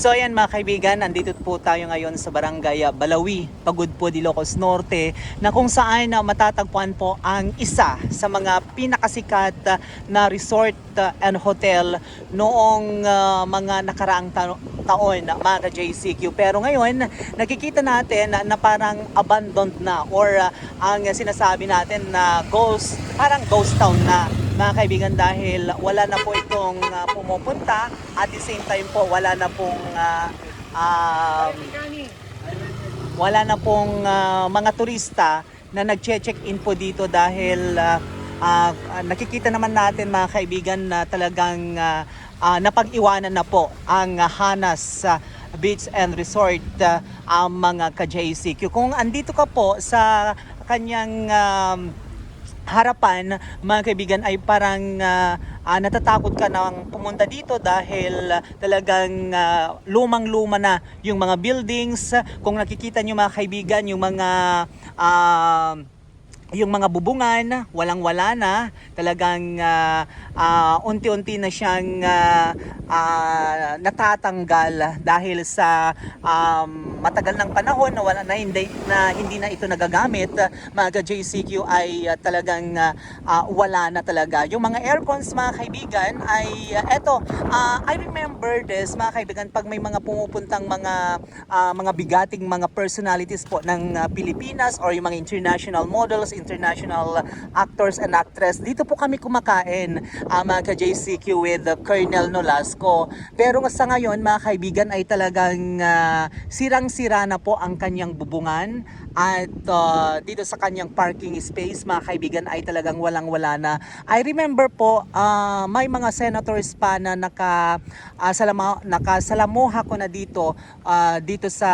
So ayan mga kaibigan, nandito po tayo ngayon sa Barangay ah, Balawi, Pagod po, Ilocos Norte, na kung saan ah, matatagpuan po ang isa sa mga pinakasikat ah, na resort and hotel noong ah, mga nakaraang ta- taon na mga JCQ. Pero ngayon, nakikita natin na, na parang abandoned na or ah, ang sinasabi natin na ghost, parang ghost town na mga kaibigan dahil wala na po itong ah, pumupunta at the same time po wala na pong ah, um, wala na pong ah, mga turista na nagche-check-in po dito dahil ah, ah, ah, nakikita naman natin mga kaibigan na talagang ah, ah, napag-iwanan na po ang ah, Hanas ah, Beach and Resort ah, ang mga ka-JCQ. Kung andito ka po sa kanyang um, harapan, mga kaibigan, ay parang ah, ah, natatakot ka nang pumunta dito dahil ah, talagang ah, lumang-luma na yung mga buildings. Kung nakikita nyo mga kaibigan, yung mga ah, yung mga bubungan, walang-wala na. Talagang ah, ah, unti-unti na siyang ah, ah, natatanggal dahil sa um, matagal ng panahon na wala na hindi na hindi na ito nagagamit. Mga JCQ ay ah, talagang ah, wala na talaga. Yung mga aircons mga kaibigan ay ah, eto, ah, I remember this mga kaibigan pag may mga pumupuntang mga ah, mga bigating mga personalities po ng ah, Pilipinas or yung mga international models, international actors and actress. Dito po kami kumakain uh, mga ka-JCQ with uh, Colonel Nolasco. Pero sa ngayon mga kaibigan ay talagang ah, sirang-sira na po ang kanyang bubungan at ah, dito sa kanyang parking space mga kaibigan ay talagang walang-wala na. I remember po ah, may mga senators pa na naka ah, salama, nakasalamuha ko na dito ah, dito sa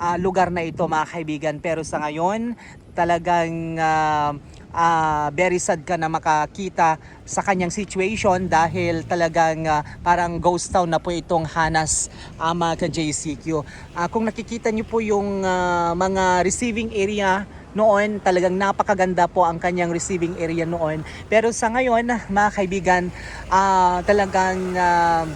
ah, lugar na ito mga kaibigan pero sa ngayon talagang ah, ah, very sad ka na makakita sa kanyang situation dahil talagang ah, parang ghost town na po itong Hanas uh, mga ka-JCQ. Ah, kung nakikita niyo po yung ah, mga receiving area noon talagang napakaganda po ang kanyang receiving area noon pero sa ngayon mga kaibigan ah, talagang ah,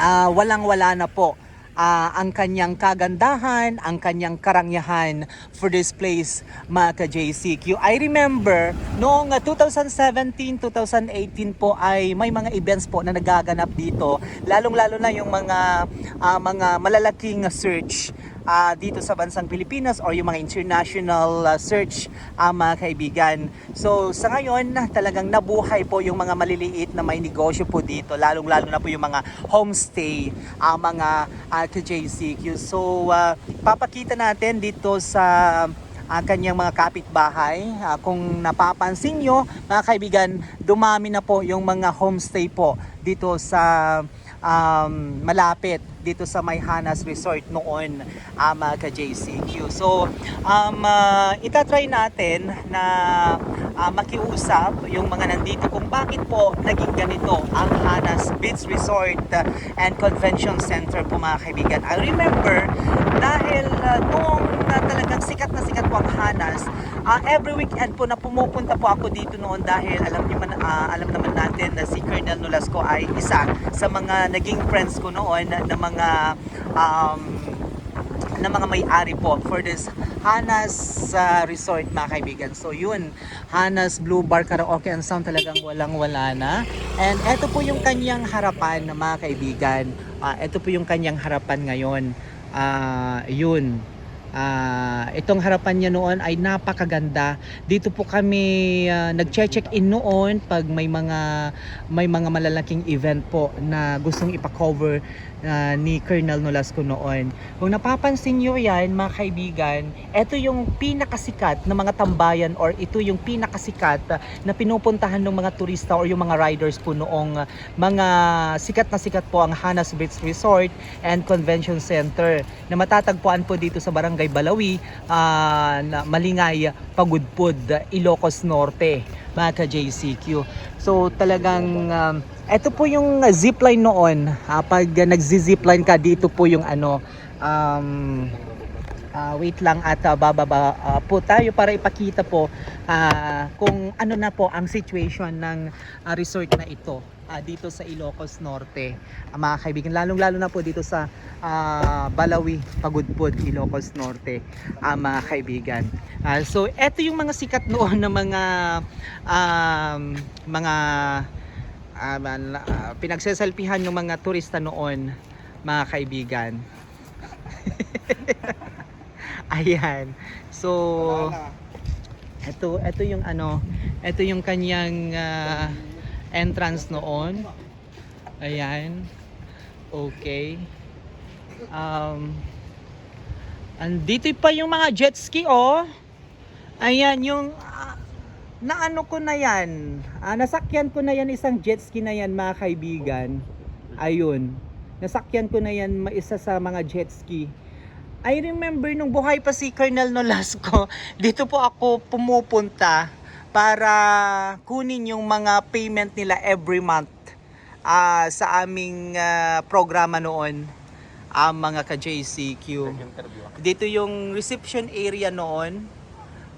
ah, walang-wala na po ah, ang kanyang kagandahan, ang kanyang karangyahan for this place, mga ka-JCQ. I remember, noong ah, 2017, 2018 po ay may mga events po na nagaganap dito. Lalong-lalo na yung mga ah, mga malalaking search ah, dito sa bansang Pilipinas or yung mga international ah, search ah, mga kaibigan. So sa ngayon talagang nabuhay po yung mga maliliit na may negosyo po dito lalong lalo na po yung mga homestay ang mga ah, ka-JCQ. So ah, papakita natin dito sa ang kanyang mga kapitbahay. Ah, kung napapansin nyo, mga kaibigan, dumami na po yung mga homestay po dito sa um, malapit dito sa Mayhanas Resort noon uh, mga ka-JCQ. So, um, uh, itatry natin na uh, makiusap yung mga nandito kung bakit po naging ganito ang Hanas Beach Resort and Convention Center po mga kaibigan. I remember dahil uh, noong uh, talagang sikat na sikat po ang Hanas, uh, every weekend po na pumupunta po ako dito noon dahil alam niyo man, uh, alam naman natin na si Colonel Nolasco ay isa sa mga naging friends ko noon na mga um, na mga may-ari po for this Hanas uh, Resort mga kaibigan. So yun, Hanas Blue Bar Karaoke and Sound talagang walang-wala na. And eto po yung kanyang harapan mga kaibigan. Ah, eto po yung kanyang harapan ngayon. Ah, yun. Ah, itong harapan niya noon ay napakaganda. Dito po kami ah, nag-check-in noon pag may mga may mga malalaking event po na gustong ipa-cover ah, ni Colonel Nolasco noon. Kung napapansin niyo 'yan, mga kaibigan, ito yung pinakasikat na mga tambayan or ito yung pinakasikat na pinupuntahan ng mga turista or yung mga riders po noong mga sikat na sikat po ang Hanas Beach Resort and Convention Center na matatagpuan po dito sa Barangay Balawi, ah, na Malingay, Pagudpud, Ilocos Norte, mga ka-JCQ. So talagang um, ito po yung uh, zipline noon. Ah, pag uh, nagzi-zipline ka dito po yung ano um, ah, wait lang at ah, bababa ah, po tayo para ipakita po ah, kung ano na po ang situation ng ah, resort na ito. ah, dito sa Ilocos Norte. Ah, mga kaibigan, lalong-lalo na po dito sa ah, Balawi, Pagudpud, Ilocos Norte, ah, mga kaibigan. Ah, so, eto yung mga sikat noon na mga um, mga man- ah, pinagseselfihan ng mga turista noon, mga kaibigan. Ayan. So, ito ito yung ano, ito yung kanyang ah, entrance noon. Ayan. Okay. Um Andito pa yung mga jet ski oh. Ayan yung ah, naano ko na yan. Ah, nasakyan ko na yan isang jet ski na yan mga kaibigan. Ayun. Nasakyan ko na yan isa sa mga jet ski. I remember nung buhay pa si Colonel Nolasco, dito po ako pumupunta para kunin yung mga payment nila every month ah, sa aming ah, programa noon, ang mga ka-JCQ. Dito yung reception area noon,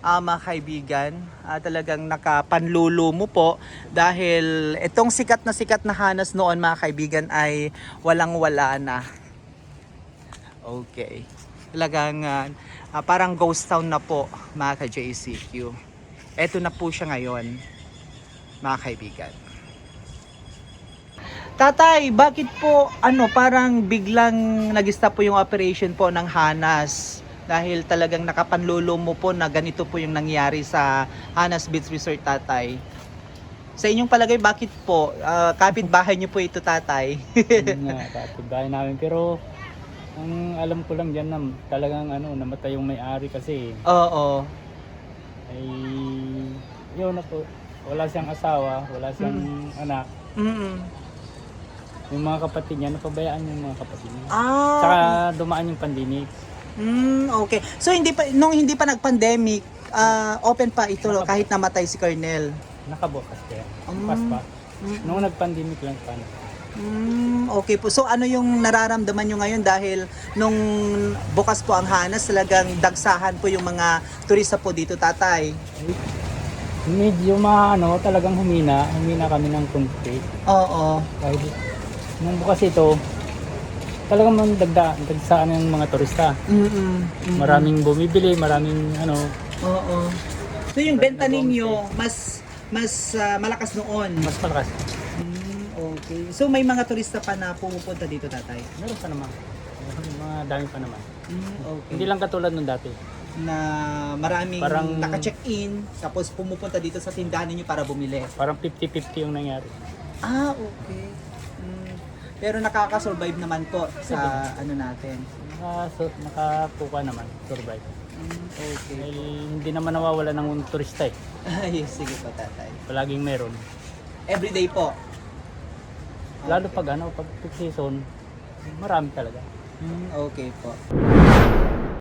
ah, mga kaibigan, ah, talagang nakapanlulo mo po dahil itong sikat na sikat na hanas noon mga kaibigan ay walang wala na. Okay. Talagang ah, ah, parang ghost town na po mga ka-JCQ. Eto na po siya ngayon mga kaibigan. Tatay, bakit po ano parang biglang nag-stop po yung operation po ng Hanas? Dahil talagang nakapanlulo mo po na ganito po yung nangyari sa Hanas Beach Resort, tatay. Sa inyong palagay, bakit po? Ah, kapitbahay niyo po ito, tatay. Yun nga, kapitbahay namin. Pero, ang alam ko lang dyan na talagang ano, namatay yung may-ari kasi Oo. ay yun ako, wala siyang asawa, wala siyang anak. Mm. Yung mga kapatid niya, napabayaan yung mga kapatid niya. Ah. Saka dumaan yung pandemic. Mm, okay. So hindi pa nung hindi pa nag-pandemic, ah, open pa ito Naka- kahit namatay si Colonel. Nakabukas kaya. Mm. Bukas pa. Mm. Nung nag-pandemic lang pa. Mm, okay po. So ano yung nararamdaman nyo ngayon dahil nung bukas po ang Hanas, talagang dagsahan po yung mga turista po dito, tatay. Medyo ma, ano, talagang humina. Humina kami ng konti. Oo. Kahit nung bukas ito, talagang mang dagda, dagsaan ng mga turista. Mm-mm. Mm-mm. Maraming bumibili, maraming ano, Oo. So yung benta ninyo mas mas ah, malakas noon. mas malakas. Okay. So may mga turista pa na pumupunta dito, tatay. Meron pa naman. Meron mga dami pa naman. Mm, okay. Hindi lang katulad nung dati. na maraming Parang- naka-check-in tapos pumupunta dito sa tindahan niyo para bumili. Parang 50-50 yung nangyari. Ah, okay. Mm. Pero nakaka-survive naman po sa ano natin. Naka, so, nakapuka naman, survive. Mm, okay. Dahil hindi naman nawawala ng turista eh. Ay, sige po tatay. Palaging meron. Everyday po. Lalo pag ano, pag peak season, marami talaga. Mm, okay po.